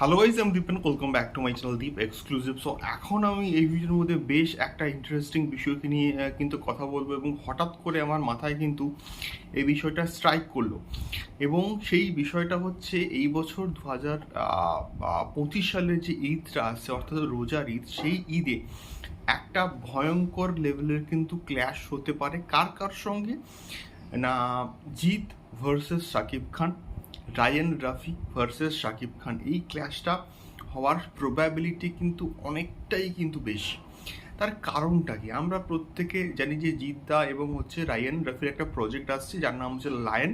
Hello guys আমি Dipen welcome back to my channel Deep exclusive so এখন আমি এই ভিডিওর মধ্যে বেশ একটা ইন্টারেস্টিং বিষয়কে নিয়ে কিন্তু কথা বলব এবং হঠাৎ করে আমার মাথায় কিন্তু এই বিষয়টা স্ট্রাইক করল। এবং সেই বিষয়টা হচ্ছে এই বছর দু হাজার পঁচিশ সালের যে ঈদটা আসছে, অর্থাৎ রোজার ঈদ, সেই ঈদে একটা ভয়ঙ্কর লেভেলের কিন্তু ক্ল্যাশ হতে পারে। কার কার সঙ্গে? না, জিৎ ভার্সেস শাকিব খান। রায়ান রাফি ভার্সেস শাকিব খান, এই ক্ল্যাশটা হওয়ার প্রবাবিলিটি কিন্তু অনেকটাই কিন্তু বেশি। তার কারণটা কি? আমরা প্রত্যেকে জানি যে জিদ্দা এবং হচ্ছে রায়ান রাফির একটা প্রজেক্ট আসছে, যার নাম হচ্ছে লায়ন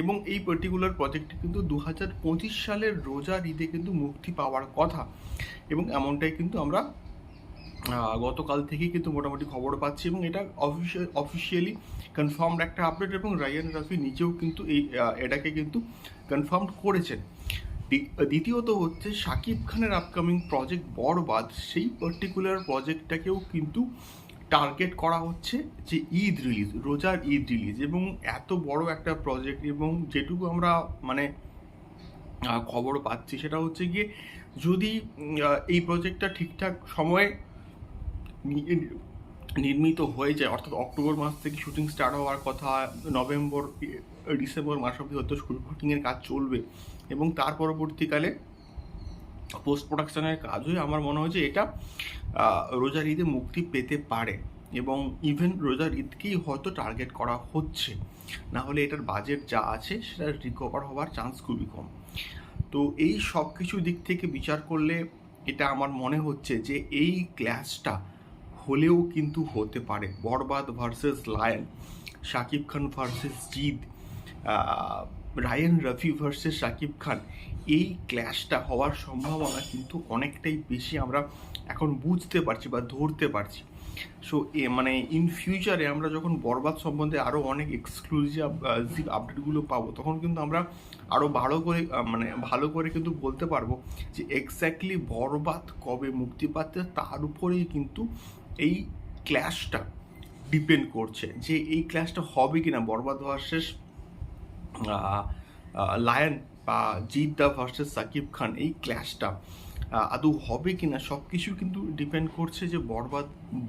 এবং এই পার্টিকুলার প্রজেক্টটি কিন্তু দু হাজার পঁচিশ সালের রোজার ঈদে কিন্তু মুক্তি পাওয়ার কথা এবং এমনটাই কিন্তু আমরা গতকাল থেকেই কিন্তু মোটামুটি খবর পাচ্ছি এবং এটা অফিসিয়াল অফিসিয়ালি কনফার্মড একটা আপডেট এবং রায়ান রাফি নিজেও কিন্তু এই এটাকে কিন্তু কনফার্ম করেছেন। দ্বিতীয়ত হচ্ছে শাকিব খানের আপকামিং প্রজেক্ট বরবাদ, সেই পার্টিকুলার প্রজেক্টটাকেও কিন্তু টার্গেট করা হচ্ছে যে ঈদ রিলিজ রোজার ঈদ রিলিজ এবং এত বড় একটা প্রজেক্ট এবং যেটুকু আমরা মানে খবর পাচ্ছি সেটা হচ্ছে গিয়ে যদি এই প্রজেক্টটা ঠিকঠাক সময়ে নির্মিত হয়ে যায়, অর্থাৎ অক্টোবর মাস থেকে শুটিং স্টার্ট হওয়ার কথা, নভেম্বর ডিসেম্বর মাস অব্দি হয়তো শুটিংয়ের কাজ চলবে। এবং তার পরবর্তীকালে পোস্ট প্রোডাকশনের কাজ হয়ে আমার মনে হয় যে এটা রোজার ঈদে মুক্তি পেতে পারে। এবং ইভেন রোজার ঈদকেই হয়তো টার্গেট করা হচ্ছে। না হলে এটার বাজেট যা আছে, সেটা রিকভার হওয়ার চান্স খুবই কম। তো এই সব কিছু দিক থেকে বিচার করলে এটা আমার মনে হচ্ছে যে এই ক্ল্যাশটা হলেও কিন্তু হতে পারে। Borbaad versus Lion, Shakib Khan versus Jeet Raihan Rafi versus Shakib Khan, এই ক্ল্যাশটা হওয়ার সম্ভাবনা কিন্তু অনেকটাই বেশি আমরা এখন বুঝতে পারছি বা ধরতে পারছি। সো এ মানে ইন ফিউচারে আমরা যখন বরবাদ সম্বন্ধে আরও অনেক এক্সক্লুসিভ আপডেটগুলো পাবো, তখন কিন্তু আমরা আরও ভালো করে মানে ভালো করে কিন্তু বলতে পারব যে এক্স্যাক্টলি বরবাদ কবে মুক্তি পাচ্ছে, তার উপরেই কিন্তু এই ক্ল্যাশটা ডিপেন্ড করছে যে এই ক্ল্যাশটা হবে কি না বরবাদ ভার্সেস লায়ন বা জিদ্দা ভার্সেস সাকিব খান এই ক্ল্যাশটা আদৌ হবে কি না সব কিছু কিন্তু ডিপেন্ড করছে যে বরবাদ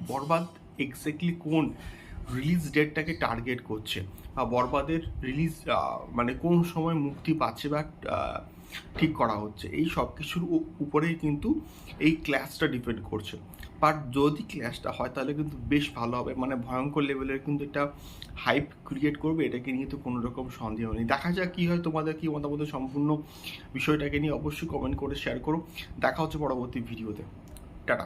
বরবাদ এক্স্যাক্টলি কোন রিলিজ ডেটটাকে টার্গেট করছে বা বরবাদের রিলিজ মানে কোন সময় মুক্তি পাচ্ছে বা ঠিক করা হচ্ছে, এই সব কিছুর উপরেই কিন্তু এই ক্লাসটা ডিপেন্ড করছে। বাট যদি ক্লাসটা হয়, তাহলে কিন্তু বেশ ভালো হবে। মানে ভয়ঙ্কর লেভেলের কিন্তু এটা হাইপ ক্রিয়েট করবে, এটাকে নিয়ে তো কোনো রকম সন্দেহ নেই। দেখা যাক কী হয়, তোমাদের কি মতামত সম্পূর্ণ বিষয়টাকে নিয়ে অবশ্যই কমেন্ট করে শেয়ার করো। দেখা হচ্ছে পরবর্তী ভিডিওতে টাটা।